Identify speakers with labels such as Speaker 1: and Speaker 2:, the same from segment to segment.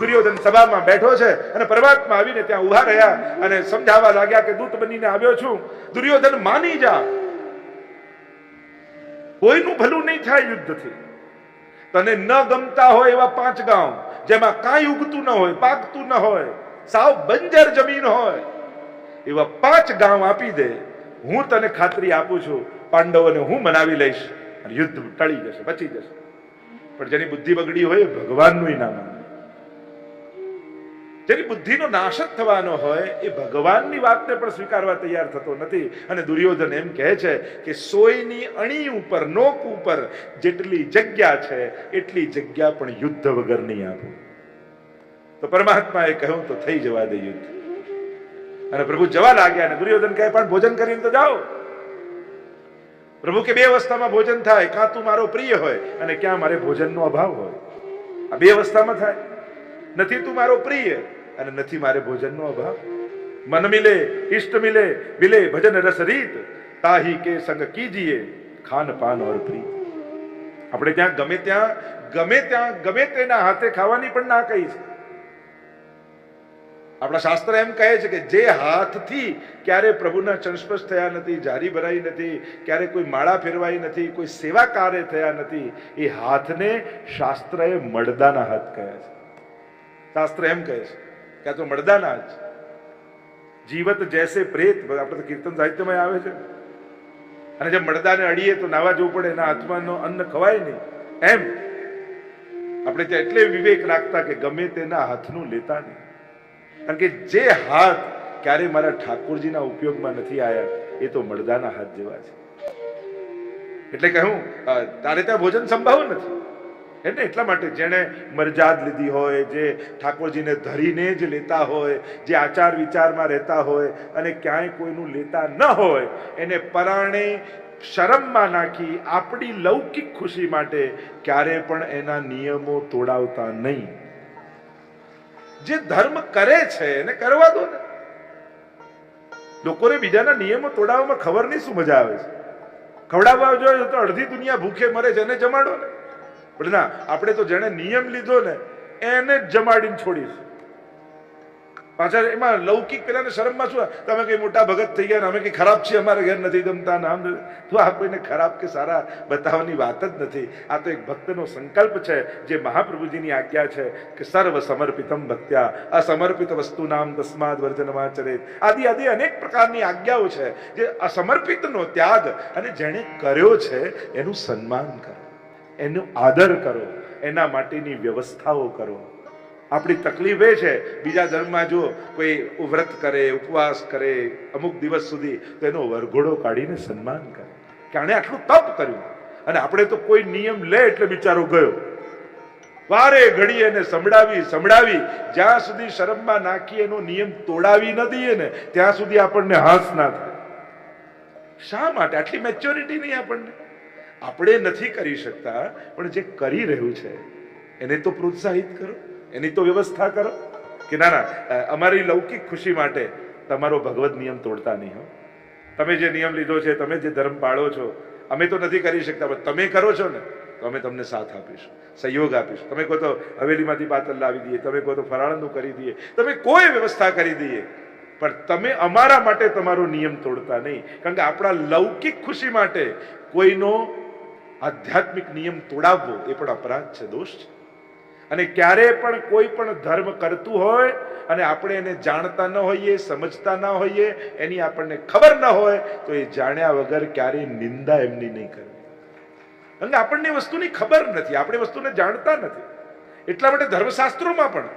Speaker 1: દુર્યોધન સભામાં બેઠો છે અને પરમાત્મા આવીને ત્યાં ઊભા રહ્યા અને સમજાવવા લાગ્યા કે દૂત બનીને આવ્યો છું. દુર્યોધન માની જા. કોઈનું ભલું નહીં થાય યુદ્ધથી. તને ન ગમતા હોય એવા પાંચ ગામ જેમાં કાંઈ ઉગતું ન હોય, પાકતું ન હોય, સાવ બંજર જમીન હોય, એવા પાંચ ગામ આપી દે. હું તને ખાતરી આપું છું, પાંડવોને હું મનાવી લઈશ. યુદ્ધ ટળી જશે, બચી જશે. પણ જેની બુદ્ધિ બગડી હોય ભગવાનનું ઇનામ જેની બુદ્ધિનો નાશ જ થવાનો હોય, એ ભગવાનની વાતને પણ સ્વીકારવા તૈયાર થતો નથી. અને દુર્યોધન એમ કહે છે કે સોયની અણી ઉપર, નોક ઉપર જેટલી જગ્યા છે, એટલી જગ્યા પણ યુદ્ધ વગર નહીં આપું તો પરમાત્માએ કહ્યું, તો થઈ જવા દે યુદ્ધ. અને પ્રભુ જવા લાગ્યા અને દુર્યોધન કહે, પણ ભોજન કરીને તો જાઓ. પ્રભુ કે, બે અવસ્થામાં ભોજન થાય, કાં તું મારો પ્રિય હોય અને ક્યાં મારે ભોજનનો અભાવ હોય? આ બે અવસ્થામાં થાય. નથી તું મારો પ્રિય અને નથી મારે ભોજનનો અભાવ. મન મિલે ઇષ્ટ મિલે મિલે ભજન રસ રીત. તાહી કે સંગ કીજીએ ખાન પાન ઓર પ્રીત. આપણે ત્યાં ગમે ત્યાં ગમે ત્યાં, ગમે તેના હાથે ખાવાની પણ ના કહી છે આપણા શાસ્ત્ર એમ કહે છે કે જે હાથથી ક્યારે પ્રભુના સંસ્પર્શ થયા નથી, જારી ભરાઈ નથી, ક્યારે કોઈ માળા ફેરવાઈ નથી, કોઈ સેવા કાર્ય થયા નથી, એ હાથને શાસ્ત્રએ મળદાના હાથ કહે છે. શાસ્ત્ર એમ કહે છે. કે તો મળદાના જ. જીવત જૈસે પ્રેત આપણે તો કીર્તન સાહિત્યમાં આવે છે. અને જે મળદાને અડીએ તો નાવા જવું પડે, એના આત્માનો અન્ન ખવાય નહીં. એમ. આપણે ત્યાં એટલે વિવેક રાખતા કે ગમે તેના હાથનું લેતા નહીં. કારણ કે જે હાથ ક્યારે મારા ઠાકોરજીના ઉપયોગમાં નથી આવ્યા એ તો મળદાના હાથ જેવા છે. એટલે કહ્યું તારે ત્યાં ભોજન સંભાવ નથી? એટલે એટલા માટે જેણે મરજાદ લીધી હોય, જે ઠાકોરજીને ધરીને જ લેતા હોય, જે આચાર વિચારમાં રહેતા હોય અને ક્યાંય કોઈનું લેતા ન હોય, એને પરાણે શરમમાં નાખી આપણી લૌકિક ખુશી માટે ક્યારે પણ એના નિયમો તોડાવતા નહીં. જે ધર્મ કરે છે એને કરવા દો ને. લોકોને બીજાના નિયમો તોડાવવામાં ખબર નહીં શું મજા આવે છે. ખવડાવવા જોઈએ તો અડધી દુનિયા ભૂખે મરે છે, એને જમાડો ને. પણ ના, આપણે તો જેણે નિયમ લીધો ને, એને જ જમાડીને છોડીશ. પાછા એમાં લૌકિક પેલાને શરમમાં શું તમે કઈ મોટા ભગત થઈ ગયા અમે કઈ ખરાબ છીએ, અમારા ઘેર નથી ગમતા નામ તો આ કોઈને ખરાબ કે સારા બતાવવાની વાત જ નથી. આ તો એક ભક્તનો સંકલ્પ છે, જે મહાપ્રભુજીની આજ્ઞા છે કે સર્વ સમર્પિતમ ભક્ત્યા, અસમર્પિત વસ્તુ નામ તસ્માદ વર્જન ચરેત આદિ આદિ અનેક પ્રકારની આજ્ઞાઓ છે, જે અસમર્પિતનો ત્યાગ અને જેણે કર્યો છે, એનું સન્માન કરો. એનો આદર કરો, એના માટેની વ્યવસ્થાઓ કરો. આપણી તકલીફ એ છે, બીજા ધર્મમાં જો કોઈ વ્રત કરે, ઉપવાસ કરે, અમુક દિવસ સુધી તો એનો વરઘોડો કાઢીને સન્માન કરે. કે આણે આટલું તપ કર્યું? અને આપણે તો કોઈ નિયમ લે એટલે બિચારો ગયો. વારે ઘડી એને સંભળાવી સંભળાવી, જ્યાં સુધી શરમમાં નાખી એનો નિયમ તોડાવી ન દઈએ ને, ત્યાં સુધી આપણને હાસ ના થાય. શા માટે? આટલી મેચ્યોરિટી નહીં આપણને? આપણે નથી કરી શકતા, પણ જે કરી રહ્યું છે, એને તો પ્રોત્સાહિત કરો, એની તો વ્યવસ્થા કરો. કે ના ના અમારી લૌકિક ખુશી માટે તમારો ભગવદ્ નિયમ તોડતા નહીં, હો. તમે જે નિયમ લીધો છે, તમે જે ધર્મ પાળો છો, અમે તો નથી કરી શકતા, પણ તમે કરો છો ને, તો અમે તમને સાથ આપીશું, સહયોગ આપીશું. તમે કહો તો હવેલીમાંથી પાતળ લાવી દઈએ, તમે કહો તો ફરાળનું કરી દઈએ, તમે કોઈ વ્યવસ્થા કરી દઈએ, પણ તમે અમારા માટે તમારો નિયમ તોડતા નહીં. કારણ કે આપણા લૌકિક ખુશી માટે કોઈનો આધ્યાત્મિક નિયમ તોડાવવો એ પણ અપરાધ છે, દોષ છે. અને ક્યારે પણ કોઈ પણ ધર્મ કરતું હોય અને આપણે એને જાણતા ન હોઈએ, સમજતા ન હોઈએ, એની આપણને ખબર ન હોય, તો એ જાણ્યા વગર ક્યારેય નિંદા એમની નહીં કરવી કે આપણને વસ્તુની ખબર નથી, આપણે વસ્તુને જાણતા નથી. એટલા માટે ધર્મશાસ્ત્રોમાં પણ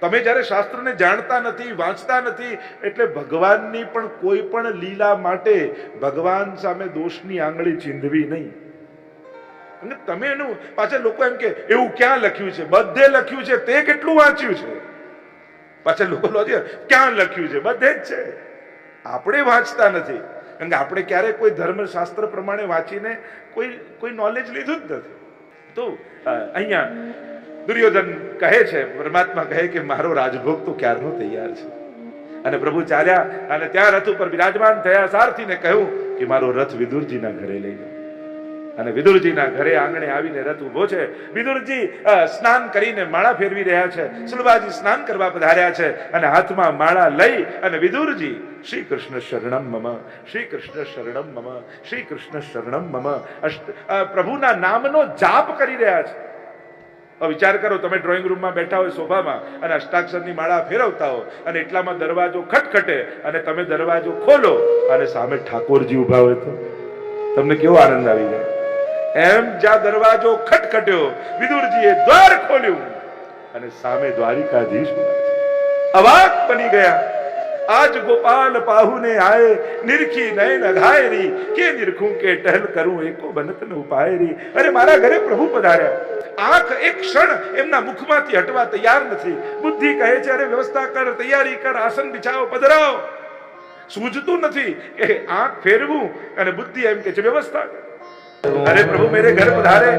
Speaker 1: તમે જ્યારે શાસ્ત્રને જાણતા નથી, વાંચતા નથી, એટલે ભગવાનની પણ કોઈ પણ લીલા માટે ભગવાન સામે દોષની આંગળી ચીંધવી નહીં. અને તમે એનું પાછા લોકો એમ કે, એવું ક્યાં લખ્યું છે? બધે લખ્યું છે? તે કેટલું વાંચ્યું છે? પાછા લોકો ક્યાં લખ્યું છે? બધે જ છે. આપણે વાંચતા નથી. કારણ કે આપણે ક્યારેય કોઈ ધર્મશાસ્ત્ર પ્રમાણે વાંચીને કોઈ કોઈ નોલેજ લીધું જ નથી. તો અહીંયા દુર્યોધન કહે છે, પરમાત્મા કહે કે, મારો રાજભોગ તો ક્યારનો તૈયાર છે? અને પ્રભુ ચાલ્યા અને ત્યાં રથ ઉપર બિરાજમાન થયા સારથીને કહ્યું કે, મારો રથ વિદુરજીના ઘરે લઈ જાઓ. અને વિદુરજીના ઘરે આંગણે આવીને રથ ઊભો છે. વિદુરજી સ્નાન કરીને માળા ફેરવી રહ્યા છે. સુલભાજી સ્નાન કરવા પધાર્યા છે અને હાથમાં માળા લઈ અને વિદુરજી, શ્રી કૃષ્ણ શરણમ મમ, શ્રી કૃષ્ણ શરણમ મમ, શ્રી કૃષ્ણ શરણમ મમ. પ્રભુના નામનો જાપ કરી રહ્યા છે. વિચાર કરો, તમે ડ્રોઈંગ રૂમમાં બેઠા હોય સોફામાં અને અષ્ટાક્ષરની માળા ફેરવતા હો અને એટલામાં દરવાજો ખટખટે અને તમે દરવાજો ખોલો અને સામે ઠાકોરજી ઊભા હોય તો. તમને કેવો આનંદ આવી જાય? એમ જ્યાં દરવાજો ખટખટ્યો, વિદુરજીએ દ્વાર ખોલ્યું અને સામે દ્વારિકાધીશ અવાક બની ગયા. આજ ગોપાલ પાહુને આય નિરખી નયન અઘાયરી કે નિરખું કે ટહલ કરું એકો બનત ન ઉપાયરી. અરે મારા ઘરે પ્રભુ પધાર્યા. આંખ એક ક્ષણ એમના મુખમાંથી હટવા તૈયાર નથી. બુદ્ધિ કહે છે, અરે વ્યવસ્થા કર, તૈયારી કર, આસન બિછાવો પધરાવો સૂઝતું નથી કે આંખ ફેરવું અને બુદ્ધિ એમ કે છે, વ્યવસ્થા કર. અરે પ્રભુ મેરે ઘર પધારે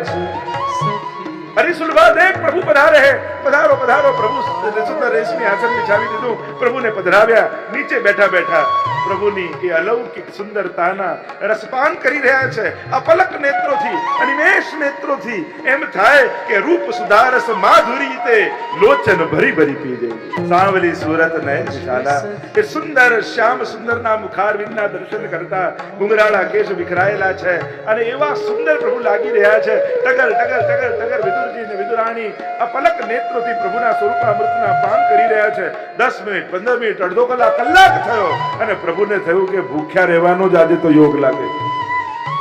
Speaker 1: અરે સુલભા દેખ પ્રભુ પધારે હે પધારો પધારો પ્રભુ સુંદર રેશમી આસન બિછાવી દીધું પ્રભુને પધરાવ્યા નીચે બેઠા બેઠા પ્રભુની એ અલૌકિક સુંદરતાના રસપાન કરી રહ્યા છે. અપલક નેત્રોથી અનિમેશ નેત્રોથી એમ થાય કે રૂપ સુધારસ માધુરી તે લોચન ભરી ભરી પી જાય સાંવલી સુરત નયન શાલા એ સુંદર, શ્યામ સુંદરના મુખારવિંદના દર્શન કરતા ઘુંઘરાળા કેશ વિખરાયેલા છે. અને એવા સુંદર પ્રભુ લાગી રહ્યા છે. ટગર ટગર ટગર ટગર વિદુરજી ને વિદુરાણી અપલક પલક નેત્રોથી પ્રભુના સ્વરૂપ અમૃતના પાન કરી રહ્યા છે. દસ મિનિટ, પંદર મિનિટ, અડધો કલાક કલાક થયો અને પ્રભુને થયું કે ભૂખ્યા રહેવાનો જ આજે તો યોગ લાગે.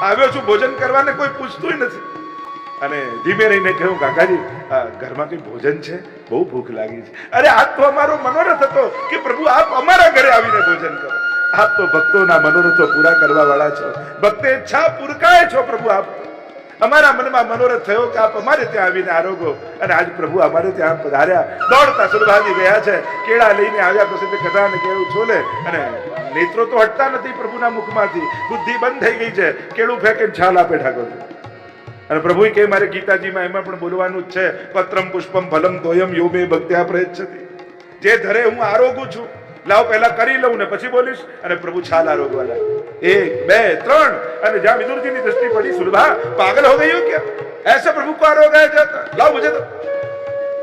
Speaker 1: આવ્યો છું ભોજન કરવાને કોઈ પૂછતું નથી. અને ધીમે રહીને કહ્યું, કાકાજી ઘરમાં કઈ ભોજન છે? બહુ ભૂખ લાગી છે. અરે આજ તો અમારો મનોરથ હતો કે પ્રભુ આપ અમારા ઘરે આવીને ભોજન કરો. આપ તો ભક્તોના મનોરથો પૂરા કરવા વાળા છો. ભક્તે ઈચ્છા પૂરકાય છો પ્રભુ આપ. અમારા મનમાં મનોરથ થયો કે આપ અમારે ત્યાં આવીને આરોગો. અને આજ પ્રભુ અમારે ત્યાં પધાર્યા. દોડતા સુરભાગી ગયા છે. કેળા લઈને આવ્યા પછી કથાને કેળું છોલે. અને નેત્રો તો હટતા નથી પ્રભુના મુખમાંથી બુદ્ધિ બંધ થઈ ગઈ છે કેળું ફેંકે છાલ આપે ઠાકોરજી અને પ્રભુ કે મારે ગીતાજીમાં એમાં પણ બોલવાનું જ છે પત્રમ પુષ્પમ ફલમ તોયમ યો મે ભક્ત્યા પ્રયચ્છતિ જે ધરે હું આરોગું છું લાવ પહેલા કરી લઉં ને પછી બોલીશ અને પ્રભુ છાલ આરોગવા લાગે એક બે ત્રણ અને જ્યાં વિદુરજીની દ્રષ્ટિ પડી સુલભા પાગલ हो गई हो क्या ऐसे प्रभु को आरोगाया जाता लाओ मुझे तो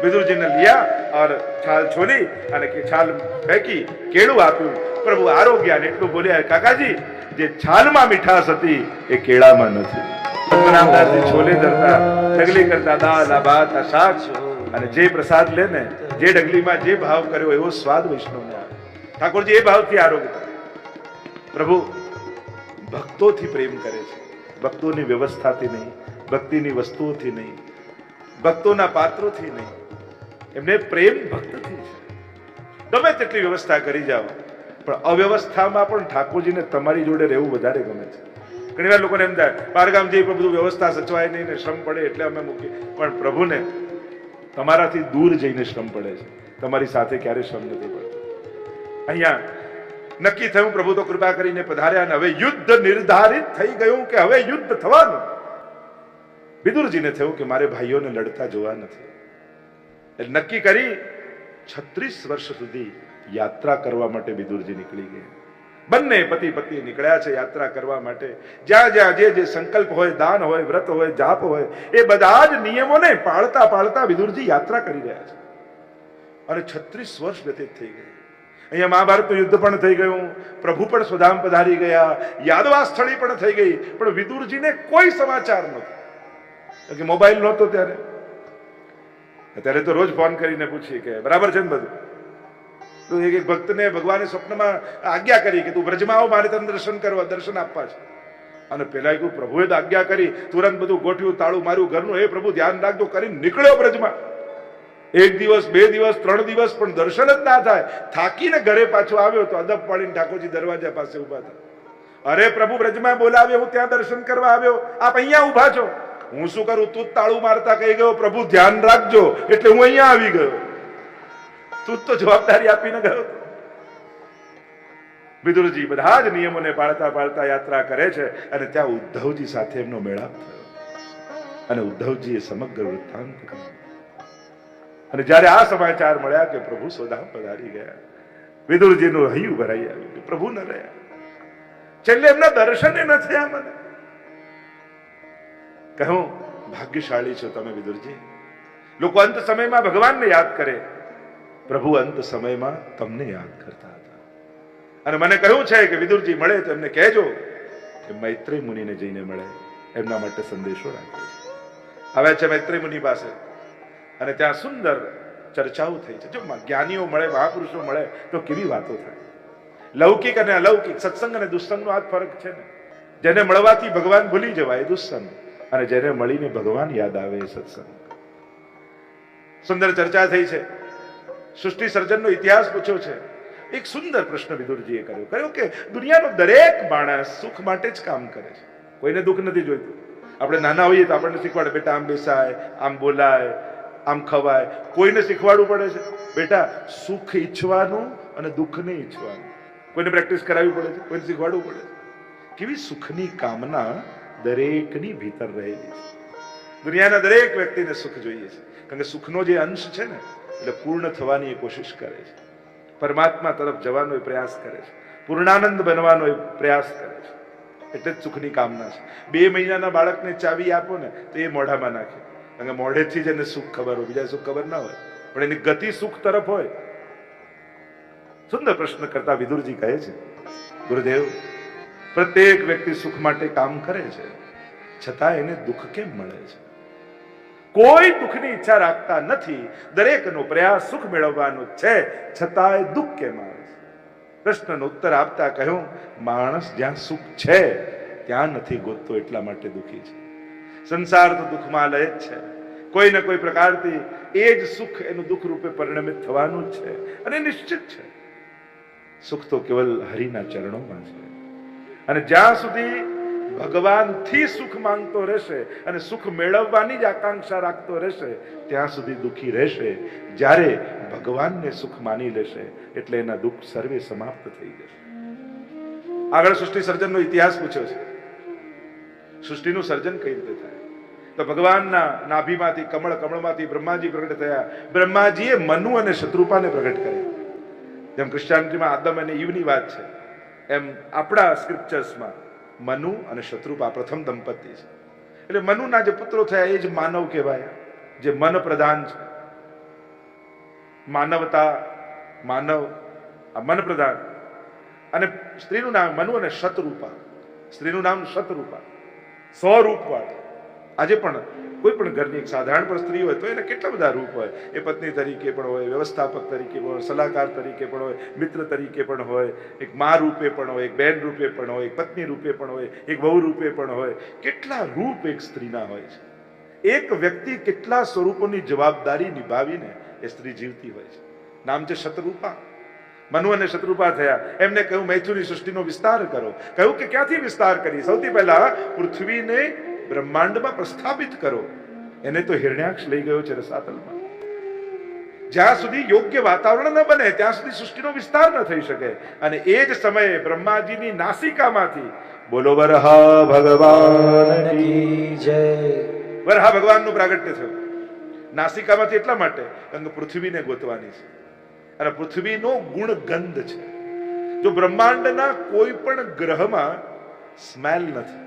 Speaker 1: વિદુરજી ને લિયા और છાલ છોલી અને છાલ ફેંકી કેળું આપ્યું પ્રભુ આરોગ્યા ને એટલું બોલ્યા કાકાજી જે છાલમાં મીઠાશ હતી એ કેળામાં નથી પદ્મનાભદાસજી છોલે ધરતા ઢગલી કરતા દાળ આ ભાત આ શાક અને જે પ્રસાદ લે ને જે ડગલીમાં જે ભાવ કર્યો એવો સ્વાદ વૈષ્ણવને આવે ઠાકોરજી એ ભાવથી આરોગ્ય પ્રભુ, ભક્તોથી પ્રેમ કરે છે। ભક્તોની વ્યવસ્થાથી નહીં, ભક્તિની વસ્તુઓથી નહીં, ભક્તોના પાત્રોથી નહીં એમને પ્રેમ ભક્તથી છે. ગમે તેટલી વ્યવસ્થા કરી જાઓ, પણ અવ્યવસ્થામાં પણ ઠાકોરજીને તમારી જોડે રહેવું વધારે ગમે છે. ઘણી વાર લોકોને એમ થાય, બારગામ જઈએ બધું વ્યવસ્થા સચવાય નહીં ને શ્રમ પડે એટલે અમે મૂકીએ. પણ પ્રભુને તમારાથી દૂર જઈને શ્રમ પડે છે. તમારી સાથે ક્યારે શ્રમ નથી પડતો. અહીંયા નક્કી થયું, પ્રભુ તો કૃપા કરીને પધાર્યા અને હવે યુદ્ધ નિર્ધારિત થઈ ગયું કે હવે યુદ્ધ થવાનું? વિદુરજીને થયું કે મારે ભાઈઓને લડતા જોવા નથી. નક્કી કરી છત્રીસ વર્ષ સુધી યાત્રા કરવા માટે વિદુરજી નીકળી ગયા. બંને પતિ પત્ની નીકળ્યા છે યાત્રા કરવા માટે. જ્યાં જ્યાં જે જે સંકલ્પ હોય, દાન હોય, વ્રત હોય, જાપ હોય, એ બધા જ નિયમોને પાળતા પાળતા વિદુરજી યાત્રા કરી રહ્યા છે. અને છત્રીસ વર્ષ વ્યતીત થઈ ગઈ અહીંયા મહાભારતનું યુદ્ધ પણ થઈ ગયું. પ્રભુ પણ સ્વધામ પધારી ગયા. યાદવા સ્થળી પણ થઈ ગઈ. પણ વિદુરજીને કોઈ સમાચાર નહોતો. કે મોબાઈલ નહોતો ત્યારે. અત્યારે તો રોજ ફોન કરીને પૂછીએ કે બરાબર છે ને બધું? તો એક એક ભક્તને ભગવાને સ્વપ્નમાં આજ્ઞા કરી કે તું વ્રજમાં આવ, મારે તને દર્શન કરવા, દર્શન આપવા છે. અને પેલા કહ્યું પ્રભુએ તો આજ્ઞા કરી, તુરંત બધું ગોઠ્યું તાળું માર્યું, ઘરનું એ પ્રભુ, ધ્યાન રાખજો, કરીને નીકળ્યો બ્રજમાં એક દિવસ, બે દિવસ, ત્રણ દિવસ, પણ દર્શન જ ના થાય. થાકીને ઘરે પાછો આવ્યો તો અદબ પાડીને ઠાકોરજી દરવાજા પાસે ઊભા થાય. અરે પ્રભુ બ્રજમાં બોલાવ્યો, હું ત્યાં દર્શન કરવા આવ્યો. આપ અહીંયા ઊભા છો. હું શું કરું? તું તાળું મારતા કહી ગયો, પ્રભુ, ધ્યાન રાખજો. એટલે હું અહીંયા આવી ગયો. તું તો જવાબદારી આપીને ગયો. વિદુરજી બધા જ નિયમોને પાળતા પાળતા યાત્રા કરે છે અને ત્યાં ઉદ્ધવજી સાથે એમનો મેળાપ થયો. અને ઉદ્ધવજીએ સમગ્ર વૃત્તાંત અને જ્યારે આ સમાચાર મળ્યા કે પ્રભુ સોદા પધારી ગયા, વિદુરજીનું હૈયું ભરાઈ આવ્યું પ્રભુ ન રહ્યા છેલ્લે એમના દર્શને ન થયા મને. કહું, ભાગ્યશાળી છો તમે વિદુરજી. લોકો અંત સમયમાં ભગવાનને યાદ કરે. પ્રભુ અંત સમયમાં તમને યાદ કરતા હતા. અને મને કહ્યું છે કે વિદુરજી મળે તો એમને કહેજો કે મૈત્રી મુનિને જઈને મળે. એમના માટે સંદેશો રાખે આવે છે મૈત્રી મુનિ પાસે. અને ત્યાં સુંદર ચર્ચાઓ થઈ છે. જો જ્ઞાનીઓ મળે, મહાપુરુષો મળે, તો કેવી વાતો થાય? લૌકિક અને અલૌકિક, સત્સંગ અને દુસ્સંગનો આ ફરક છે ને. જેને મળવાથી ભગવાન ભૂલી જવાય દુસ્સંગ અને જેને મળીને ભગવાન યાદ આવે સત્સંગ. સુંદર ચર્ચા થઈ છે. સૃષ્ટિ સર્જનનો ઇતિહાસ પૂછ્યો છે. એક સુંદર પ્રશ્ન વિદુરજીએ કર્યો. કર્યો કે દુનિયાનો દરેક માણસ સુખ માટે જ કામ કરે છે. કોઈને દુઃખ નથી જોઈતું. આપણે નાના હોઈએ તો આપણને શીખવાડે, બેટા, આમ બેસાય, આમ બોલાય, આમ ખવાય. કોઈને શીખવાડવું પડે છે. બેટા, સુખ ઈચ્છવાનું અને દુઃખ નહીં ઈચ્છવાનું. કોઈને પ્રેક્ટિસ કરાવવી પડે છે. કોઈને શીખવાડવું પડે છે. કેવી સુખની કામના દરેકની ભીતર રહેલી છે. દુનિયાના દરેક વ્યક્તિને સુખ જોઈએ છે. કારણ કે સુખનો જે અંશ છે ને, એટલે પૂર્ણ થવાની કોશિશ કરે છે. પરમાત્મા તરફ જવાનો પ્રયાસ કરે છે. પૂર્ણાનંદ બનવાનો પ્રયાસ કરે છે. એટલે જ સુખની કામના છે. બે મહિનાના બાળકને ચાવી આપો ને, તો એ મોઢામાં નાખે. કારણ કે મોઢેથી જ એને સુખ ખબર હોય. બીજા સુખ ખબર ના હોય. પણ એની ગતિ સુખ તરફ હોય. સુંદર પ્રશ્ન કરતા વિદુરજી કહે છે, ગુરુદેવ પ્રત્યેક વ્યક્તિ સુખ માટે કામ કરે છે. છતાં એને દુઃખ કેમ મળે છે? કોઈ દુઃખની ઈચ્છા રાખતા નથી. દરેકનો પ્રયાસ સુખ મેળવવાનો છે. છતાંય દુઃખ કેમ આવે છે? પ્રશ્નનો ઉત્તર આપતા કહ્યું, માણસ જ્યાં સુખ છે, ત્યાં નથી ગોતતો એટલા માટે દુઃખી છે. સંસાર તો દુઃખમાં લય જ છે. કોઈ ને કોઈ પ્રકારથી એ જ સુખ એનું દુઃખ રૂપે પરિણમિત થવાનું છે અને નિશ્ચિત છે. સુખ તો કેવલ હરિના ચરણોમાં છે. અને જ્યાં સુધી ભગવાનથી સુખ માંગતો રહેશે અને સુખ મેળવવાની જ આકાંક્ષા રાખતો રહેશે, ત્યાં સુધી દુઃખી રહેશે. જ્યારે ભગવાનને સુખ માની લેશે, એટલે એના દુઃખ સર્વે સમાપ્ત થઈ જશે. આગળ સૃષ્ટિ સર્જનનો ઇતિહાસ પૂછ્યો છે. સૃષ્ટિનું સર્જન કઈ રીતે થાય? તો ભગવાનના નાભીમાંથી કમળ, કમળમાંથી બ્રહ્માજી પ્રગટ થયા. બ્રહ્માજીએ મનુ અને શત્રુપાને પ્રગટ કર્યા. જેમ ક્રિશ્ચિયાનિટીમાં આદમ અને ઈવની વાત છે. એમ આપણા સ્ક્રિપ્ચર્સમાં મનુ અને શત્રુપા પ્રથમ દંપતી છે. એટલે મનુના જે પુત્રો થયા, એ જ માનવ કહેવાય. જે મન પ્રધાન છે. માનવતા, માનવ, આ મન પ્રધાન. અને સ્ત્રીનું નામ મનુ અને શત્રુપા. સ્ત્રીનું નામ શત્રુપા. સો રૂપવાળી આજે પણ કોઈ પણ ઘરની એક સાધારણ પણ સ્ત્રી હોય તો એને કેટલા બધા રૂપ હોય. એ પત્ની તરીકે પણ હોય, વ્યવસ્થાપક તરીકે પણ હોય, સલાહકાર તરીકે પણ હોય, મિત્ર તરીકે પણ હોય, એક મા રૂપે પણ હોય, એક બેન રૂપે પણ હોય, એક પત્ની રૂપે પણ હોય, એક વહુ રૂપે પણ હોય. કેટલા રૂપ એક સ્ત્રીના હોય છે. એક વ્યક્તિ કેટલા સ્વરૂપોની જવાબદારી નિભાવીને એ સ્ત્રી જીવતી હોય છે. નામ છે શત્રુપા. મનુ અને શત્રુપા થયા. એમને કહ્યું, મૈથુની સૃષ્ટિનો વિસ્તાર કરો. કહ્યું કે, ક્યાંથી વિસ્તાર કરી? સૌથી પહેલા પૃથ્વીને બ્રહ્માંડમાં પ્રસ્થાપિત કરો. એને તો હિરણ્યાક્ષ લઈ ગયો છે રસાતલમાં. જ્યાં સુધી યોગ્ય વાતાવરણ ન બને ત્યાં સુધી સૃષ્ટિનો વિસ્તાર ન થઈ શકે. અને એ જ સમયે બ્રહ્માજીની નાસિકામાંથી બોલો વરહા ભગવાન
Speaker 2: જય.
Speaker 1: વરહા ભગવાનનું પ્રાગટ્ય થયું. નાસિકામાંથી એટલા માટે કારણ કે પૃથ્વીને ગોતવાની છે. અને પૃથ્વીનો ગુણ ગંધ છે. જો બ્રહ્માંડના કોઈ પણ ગ્રહમાં સ્મેલ નથી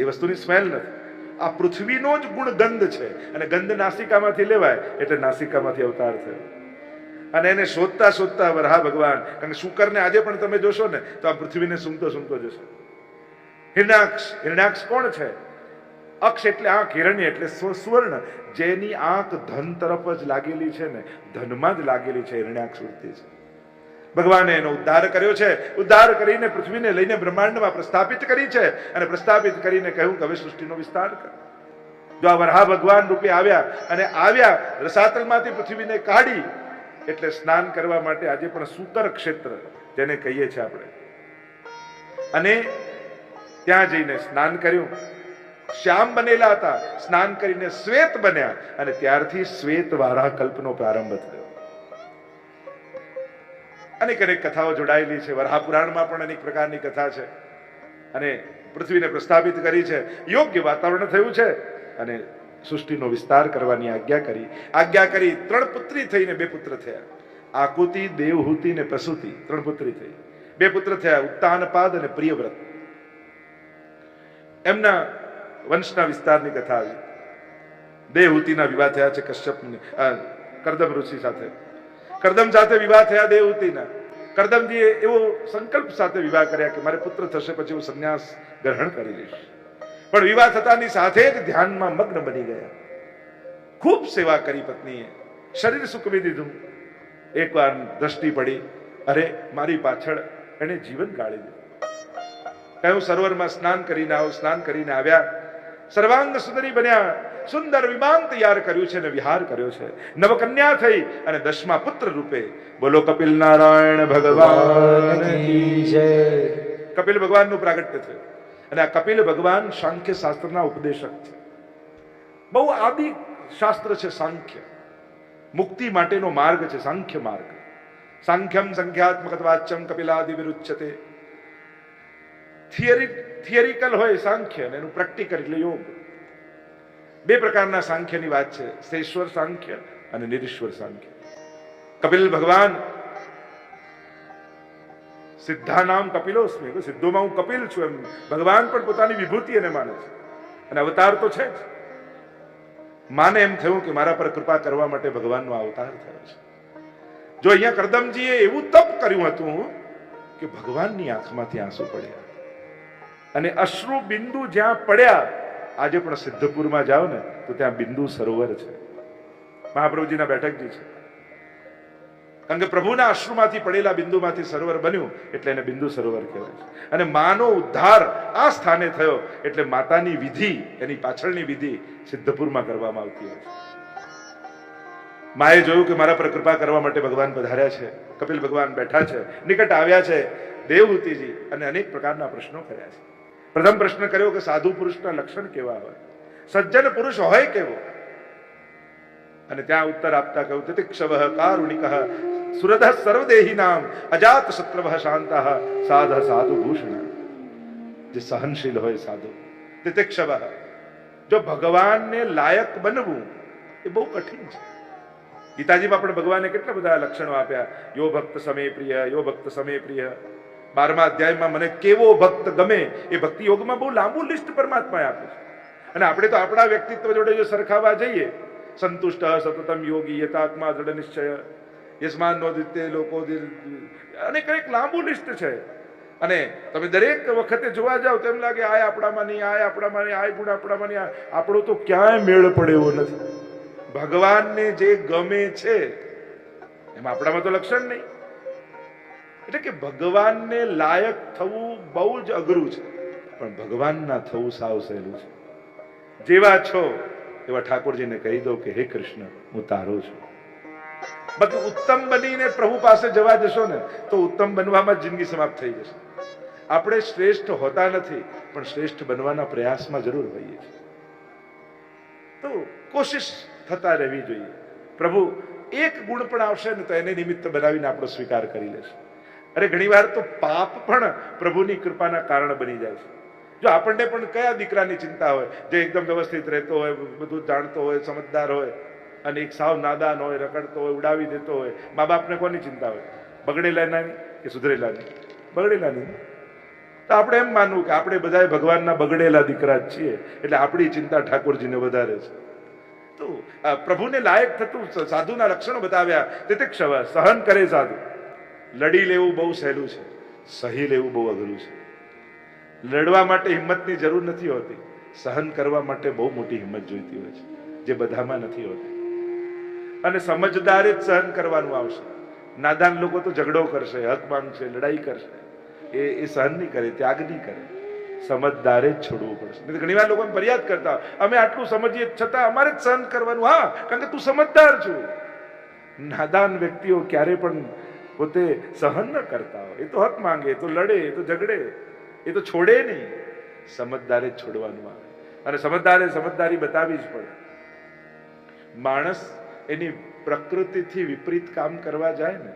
Speaker 1: એ વસ્તુની સ્મેલ નથી. આ પૃથ્વીનો જ ગુણ ગંધ છે. અને ગંધ નાસિકામાંથી લેવાય એટલે નાસિકામાંથી અવતાર થયો. અને એને શોધતા શોધતા વરહા ભગવાન, કારણ કે શુકરને આજે પણ તમે જોશો ને, તો આ પૃથ્વીને સૂંઘતો સૂંઘતો જોશો. હિરણાક્ષ હિરણાક્ષ કોણ છે? અક્ષ એટલે આંખ, હિરણ્ય એટલે સ્વ- સુવર્ણ. જેની આંખ ધન તરફ જ લાગેલી છે ને, ધનમાં જ લાગેલી છે હિરણાક્ષ વૃત્તિ છે. ભગવાને એનો ઉદ્ધાર કર્યો છે. ઉદ્ધાર કરીને પૃથ્વીને લઈને બ્રહ્માંડમાં પ્રસ્થાપિત કરી છે અને પ્રસ્થાપિત કરીને કહ્યું કે હવે સૃષ્ટિનો વિસ્તાર કર. જો આ વરહા ભગવાન રૂપે આવ્યા અને આવ્યા, રસાતલમાંથી પૃથ્વીને કાઢી, એટલે સ્નાન કરવા માટે આજે પણ સૂતર ક્ષેત્ર જેને કહીએ છીએ આપણે. અને ત્યાં જઈને સ્નાન કર્યું. શ્યામ બનેલા હતા. સ્નાન કરીને શ્વેત બન્યા અને ત્યારથી શ્વેત વારા કલ્પનો પ્રારંભ થયો. અનેક અનેક કથાઓ જોડાયેલી છે. વરાહપુરાણમાં પણ અનેક પ્રકારની કથા છે. અને પૃથ્વીને પ્રસ્થાપિત કરી છે. યોગ્ય વાતાવરણ થયું છે. અને સૃષ્ટિનો વિસ્તાર કરવાની આજ્ઞા કરી. આજ્ઞા કરી ત્રણ પુત્રી થઈને બે પુત્ર થયા. આકુતિ, દેવહૂતિ ને પ્રસૂતિ ત્રણ પુત્રી થઈ. બે પુત્ર થયા ઉત્તાનપાદ અને પ્રિયવ્રત. એમના વંશના વિસ્તારની કથા આવી. દેવહૂતિના વિવાહ થયા છે કશ્યપ કરદમ ઋષિ સાથે. કરદમ સાથે વિવાહ થયા દેવતીના. કરદમજીએ એવો સંકલ્પ સાથે વિવાહ કર્યા કે મારે પુત્ર થશે પછી હું સંન્યાસ ગ્રહણ કરી લઈશ. પણ વિવાહ થતાની સાથે જ ધ્યાનમાં મગ્ન બની ગયા. ખૂબ સેવા કરી પત્નીએ. શરીર સૂકવી દીધું. એકવાર દ્રષ્ટિ પડી. અરે, મારી પાછળ એને જીવન ગાળી દીધું. કહ્યું, સરોવરમાં સ્નાન કરીને આવો, સ્નાન કરીને આવ્યા. સર્વાંગ સુંદરી બન્યા. સુંદર વિમાન તૈયાર કર્યું છે અને વિહાર કર્યો છે. નવકન્યા થઈ અને દસમા પુત્ર રૂપે બોલો કપિલ નારાયણ ભગવાન. કપિલ ભગવાનનું પ્રાગટ્ય થયું. અને આ કપિલ ભગવાન સાંખ્ય શાસ્ત્રના ઉપદેશક છે. બહુ આદિ શાસ્ત્ર છે સાંખ્ય. મુક્તિ માટેનો માર્ગ છે સાંખ્ય માર્ગ. સાંખ્યમ સંખ્યાત્મક વાચ્યમ કપિલાદિ વિરુચ્છતે થિયરી થિયરિકલ હોય સાંખ્ય અને એનું પ્રેક્ટિકલ એટલે યોગ. બે પ્રકારના સાંખ્યની વાત છે. શેશ્વર સાંખ્ય અને નિરીશ્વર સાંખ્ય. કપિલ ભગવાન સિદ્ધા નામ કપિલોસ્મી સિદ્ધોમાં હું કપિલ છું એમ. ભગવાન પણ પોતાની વિભૂતિ એને માને છે. અને અવતાર તો છે જ. માને એમ થયું કે મારા પર કૃપા કરવા માટે ભગવાનનો અવતાર થયો છે. જો અહીંયા કરદમજીએ એવું તપ કર્યું હતું કે ભગવાનની આંખમાંથી આંસુ પડ્યા. અને અશ્રુ બિંદુ જ્યાં પડ્યા આજે પણ સિદ્ધપુરમાં જાઓ ને, તો ત્યાં બિંદુ સરોવર છે. મહાપ્રભુજીના બેઠકજી છે. કારણ કે પ્રભુના અશ્રુમાંથી પડેલા બિંદુમાંથી સરોવર બન્યું, એટલે એને બિંદુ સરોવર કહેવાય છે. અને માનો ઉદ્ધાર આ સ્થાને થયો, એટલે માતાની વિધિ, એની પાછળની વિધિ સિદ્ધપુરમાં કરવામાં આવતી હોય છે. માએ જોયું કે મારા પર કૃપા કરવા માટે ભગવાન પધાર્યા છે, કપિલ ભગવાન બેઠા છે, નિકટ આવ્યા છે, દેવહૂતિજી અને અનેક પ્રકારના પ્રશ્નો કર્યા છે. પ્રથમ પ્રશ્ન કર્યો કે સાધુ પુરુષના લક્ષણ કેવા હોય? સજ્જન પુરુષ હોય કેવો? અને ત્યાં ઉત્તર આપતા કહ્યું, તિતિક્ષવ કારુણિક સુરદ સર્વદેહી નામ અજાત શત્રવ શાંત સાધ સાધુ ભૂષણ. જે સહનશીલ હોય સાધુ. તિતિક્ષવ, જો ભગવાનને લાયક બનવું, એ બહુ કઠિન છે. ગીતાજીમાં પણ ભગવાને કેટલા બધા લક્ષણો આપ્યા. યો ભક્ત સમય પ્રિય, યો ભક્ત સમય પ્રિય. બારમા અધ્યાયમાં મને કેવો ભક્ત ગમે એ ભક્તિ યોગમાં બહુ લાંબુ લિસ્ટ પરમાત્માએ આપ્યું છે. અને આપણે તો આપણા વ્યક્તિત્વ જોડે જો સરખાવા જઈએ, સંતુષ્ટ, સતતમ યોગી યથાત્મા દ્રઢ નિશ્ચય, યજમાન નો દિત્ય લોકો અને કંઈક લાંબુ લિસ્ટ છે. અને તમે દરેક વખતે જોવા જાવ તેમ લાગે આ આપણામાં નહીં આ આપણામાં નહીં આ ગુણ આપણામાં નહીં આપણો તો ક્યાંય મેળ પડે એવો નથી. ભગવાનને જે ગમે છે, એમાં આપણામાં તો લક્ષણ નહીં. એટલે કે ભગવાનને લાયક થવું બહુ જ અઘરું છે. પણ ભગવાનના થવું સાવ સહેલું છે. જેવા છો, એવા ઠાકોરજીને કહી દો કે, હે કૃષ્ણ, હું તારો છું. બાકી ઉત્તમ બનીને પ્રભુ પાસે જવા જશો ને, તો ઉત્તમ બનવામાં જિંદગી સમાપ્ત થઈ જશે. આપણે શ્રેષ્ઠ હોતા નથી, પણ શ્રેષ્ઠ બનવાના પ્રયાસમાં જરૂર હોઈએ છીએ. તો કોશિશ થતા રહેવી જોઈએ. પ્રભુ, એક ગુણ પણ આવશે ને તો એને નિમિત્ત બનાવીને આપણો સ્વીકાર કરી લેશે. અરે, ઘણીવાર તો પાપ પણ પ્રભુની કૃપાના કારણ બની જાય છે. જો આપણને પણ કયા દીકરાની ચિંતા હોય, જે એકદમ વ્યવસ્થિત રહેતો હોય, બધું જાણતો હોય, સમજદાર હોય, અને એક સાવ નાદાન હોય, રખડતો હોય, ઉડાવી દેતો હોય મા બાપને કોની ચિંતા હોય? બગડેલા નાની કે બગડેલા નહીં તો આપણે એમ માનવું કે આપણે બધા ભગવાનના બગડેલા દીકરા જ છીએ, એટલે આપણી ચિંતા ઠાકોરજીને વધારે છે. તો પ્રભુને લાયક થતું સાધુના લક્ષણો બતાવ્યા તે ક્ષવા, સહન કરે સાધુ. લડી લેવું બહુ સહેલું છે, સહી લેવું બહુ અઘરું છે. લડવા માટે હિંમતની જરૂર નથી હોતી, સહન કરવા માટે બહુ મોટી હિંમત જોઈતી હોય છે, જે બધામાં નથી હોતી. અને સમજદારે જ સહન કરવાનું આવશે. નાદાન લોકો તો ઝઘડો કરશે, હક માંગશે, લડાઈ કરશે. એ એ સહન નહીં કરે, ત્યાગ નહીં કરે. સમજદારે જ છોડવું પડશે. નહીં ઘણીવાર લોકો ફરિયાદ કરતા અમે આટલું સમજીએ છતાં અમારે જ સહન કરવાનું. હા, કારણ કે તું સમજદાર છું. નાદાન વ્યક્તિઓ ક્યારે પણ પોતે સહન ન કરતા હોય એ તો હક માંગે એ તો લડે એ તો ઝઘડે એ તો છોડે નહીં સમજદારે છોડવાનું આવે અને સમજદારે સમજદારી બતાવી જ પડે માણસ એની પ્રકૃતિથી વિપરીત કામ કરવા જાય ને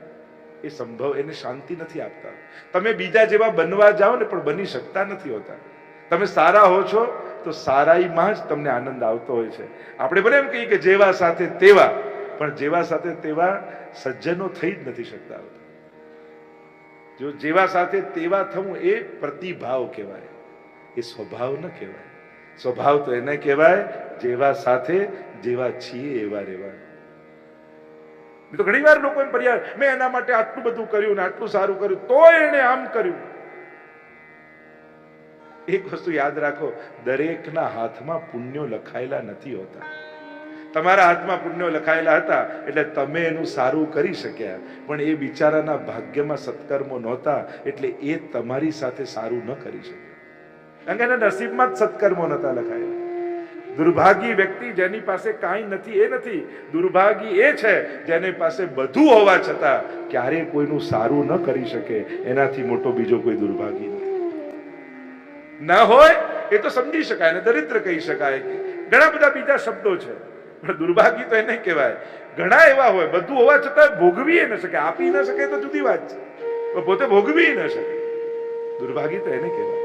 Speaker 1: એ સંભવ એને શાંતિ નથી આપતા તમે બીજા જેવા બનવા જાઓ ને પણ બની શકતા નથી હોતા તમે સારા હો છો તો સારાઈમાં જ તમને આનંદ આવતો હોય છે આપણે ભલે એમ કહીએ કે જેવા સાથે તેવા પણ જેવા સાથે તેવા સજ્જનો થઈ જ નથી શકતા જો જેવા સાથે તેવા થવું એ પ્રતિભાવ કહેવાય. એ સ્વભાવ ન કહેવાય. સ્વભાવ તો એને કહેવાય, જેવા સાથે જેવા છીએ એવા રહેવા. તો ઘણી વાર લોકો એમ મેં એના માટે આટલું બધું કર્યું ને આટલું સારું કર્યું, તોય એને આમ કર્યું. એક વસ્તુ યાદ રાખો, દરેકના હાથમાં પુણ્યો લખાયેલા નથી હોતા. તમારા હાથમાં પુણ્યો લખાયેલા હતા, એટલે તમે એનું સારું કરી શક્યા. પણ એ બિચારાના ભાગ્યમાં સત્કર્મો નહોતા, એટલે એ તમારી સાથે સારું ન કરી શક્યા. કારણ કે એના નસીબમાં જ સત્કર્મો નહોતા લખાયેલા. દુર્ભાગી વ્યક્તિ જેની પાસે કાંઈ નથી, એ નથી. દુર્ભાગી એ છે જેની પાસે બધું હોવા છતાં ક્યારે કોઈનું સારું ન કરી શકે, એનાથી મોટો બીજો કોઈ દુર્ભાગી નથી. ન હોય એ તો સમજી શકાય ને, દરિદ્ર કહી શકાય. ઘણા બધા બીજા શબ્દો છે. પણ દુર્ભાગી તો એને કહેવાય. ઘણા એવા હોય, બધું હોવા છતાં ભોગવી ન શકે. આપી ન શકે તો જુદી વાત છે. પોતે ભોગવી ન શકે. દુર્ભાગી તો એને કહેવાય.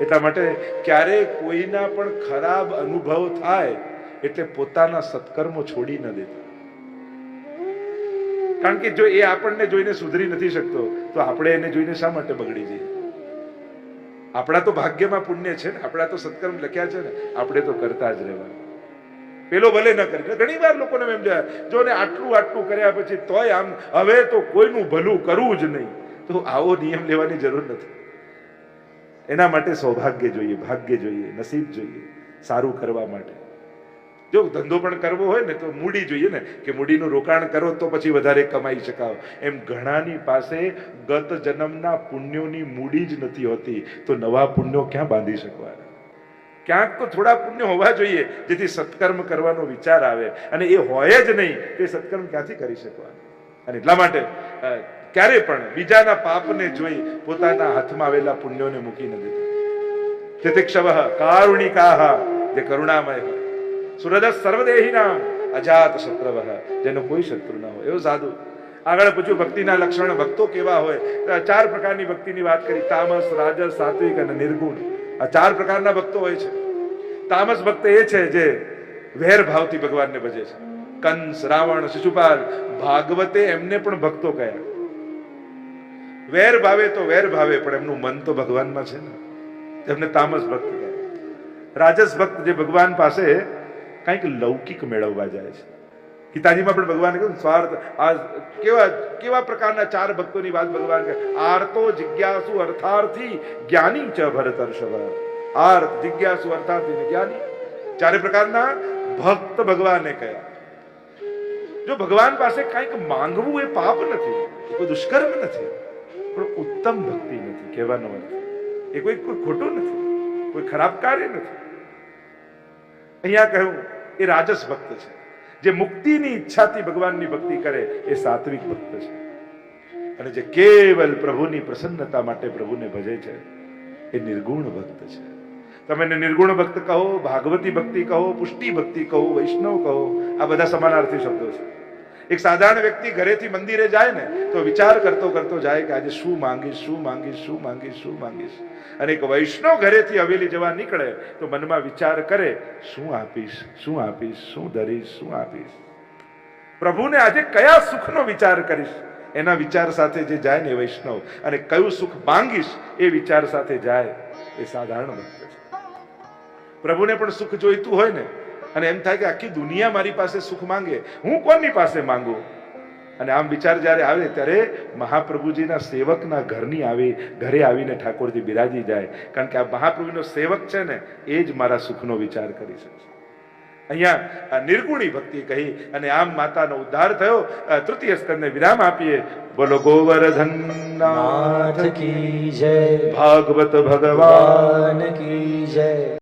Speaker 1: એટલા માટે ક્યારે કોઈના પણ ખરાબ અનુભવ થાય, એટલે પોતાના સત્કર્મો છોડી ન દેતા. કારણ કે જો એ આપણને જોઈને સુધરી નથી શકતો, તો આપણે એને જોઈને શા માટે બગડી જઈએ? આપણા તો ભાગ્યમાં પુણ્ય છે ને, આપણા તો સત્કર્મ લખ્યા છે ને, આપણે તો કરતા જ રહેવા પેલો ભલે ન કરી. ઘણી વાર લોકોને એમ જાય, જો ને આટલું આટલું કર્યા પછી તોય આમ, હવે તો કોઈનું ભલું કરવું જ નહીં. તો આવો નિયમ લેવાની જરૂર નથી. એના માટે સૌભાગ્ય જોઈએ, ભાગ્ય જોઈએ, નસીબ જોઈએ, સારું કરવા માટે. જો ધંધો પણ કરવો હોય ને તો મૂડી જોઈએ ને, કે મૂડીનું રોકાણ કરો તો પછી વધારે કમાઈ શકાવ. એમ ઘણાની પાસે ગત જન્મના પુણ્યોની મૂડી જ નથી હોતી. તો નવા પુણ્યો ક્યાં બાંધી શકવાના? ક્યાંક તો થોડા પુણ્ય હોવા જોઈએ, જેથી સત્કર્મ કરવાનો વિચાર આવે. અને એ હોય જ નહીં, તે સત્કર્મ ક્યાંથી કરી શકવાનું? અને એટલા માટે ક્યારે પણ બીજાના પાપને જોઈ પોતાના હાથમાં આવેલા પુણ્યોને મૂકી ન દેતા. તિતિક્ષવ કારુણિકાહ જે કરુણામય હોય. સુરદ સર્વદેહીના અજાત શત્રવ, જેનો કોઈ શત્રુ ન હોય. એવો સાધુ. આગળ પૂછ્યું, ભક્તિના લક્ષણ ભક્તો કેવા હોય? ચાર પ્રકારની ભક્તિની વાત કરી. તામસ, રાજસ, સાત્વિક અને નિર્ગુણ. આ ચાર પ્રકારના ભક્તો હોય છે. તામસ ભક્ત એ છે જે વેર ભાવથી ભગવાનને ભજે છે. કંસ, રાવણ, શિશુપાલ, ભાગવતે એમને પણ ભક્તો કહ્યા વેર ભાવે તો વેર ભાવે, પણ એમનું મન તો ભગવાનમાં છે ને. એમને તામસ ભક્ત કહે રાજસ ભક્ત જે ભગવાન પાસે કંઈક લૌકિક મેળવવા જાય છે. ગીતાજીમાં પણ ભગવાને કહ્યું, સ્વાર્થ, આ કેવા કેવા પ્રકારના ચાર ભક્તોની વાત ભગવાન કહે? આર્તો જિજ્ઞાસુ અર્થાર્થી જ્ઞાની ચ ભરતર્ષભ. આર્ત જિજ્ઞાસુ અર્થાર્થી જ્ઞાની ચારે પ્રકારના ભક્ત ભગવાને કહ્યા. જો ભગવાન પાસે કંઈક માંગવું એ પાપ નથી, એ કોઈ દુષ્કર્મ નથી, પણ ઉત્તમ ભક્તિ નથી કહેવાનો અર્થ. એ કોઈ કોઈ ખોટું નથી, કોઈ ખરાબ કાર્ય નથી. અહીંયા કહ્યું, એ રાજસ ભક્ત છે. જે મુક્તિની ઈચ્છાથી ભગવાનની ભક્તિ કરે, એ સાત્વિક ભક્ત છે. અને જે કેવલ પ્રભુની પ્રસન્નતા માટે પ્રભુને ભજે છે એ નિર્ગુણ ભક્ત છે. તમે એને નિર્ગુણ ભક્ત કહો, ભાગવતી ભક્તિ કહો, પુષ્ટિ ભક્તિ કહો, વૈષ્ણવ કહો, આ બધા સમાનાર્થી શબ્દો છે. એક સાધારણ વ્યક્તિ ઘરેથી મંદિરે જાય ને, તો વિચાર કરતો કરતો જાય કે આજે શું માંગીશ શું માંગીશ શું માંગીશ શું માંગીશ? અને એક વૈષ્ણવ ઘરેથી હવેલી જવા નીકળે, તો મનમાં વિચાર કરે, શું આપીશ શું આપીશ, શું ધરીશ, શું આપીશ? પ્રભુને આજે કયા સુખનો વિચાર કરીશ? એના વિચાર સાથે જે જાય ને વૈષ્ણવ, અને કયું સુખ માંગીશ એ વિચાર સાથે જાય એ સાધારણ ભક્ત છે. પ્રભુને પણ સુખ જોઈતું હોય ને, અને એમ થાય કે આખી દુનિયા મારી પાસે સુખ માંગે, હું કોની પાસે માંગુ? અને આમ વિચાર જ્યારે આવે ત્યારે મહાપ્રભુજીના સેવકના ઘરની આવી, ઘરે આવીને ઠાકોરજી બિરાજી જાય, કારણ કે આ મહાપ્રભુનો સેવક છે ને, એ જ મારા સુખનો વિચાર કરી શકશે. અહીંયા નિર્ગુણી ભક્તિ કહી અને આમ માતાનો ઉદ્ધાર થયો. તૃતીય સ્કંદને વિરામ આપીએ. બોલો, ગોવર્ધન
Speaker 2: નાથ કી જય.
Speaker 1: ભાગવત
Speaker 2: ભગવાન કી જય.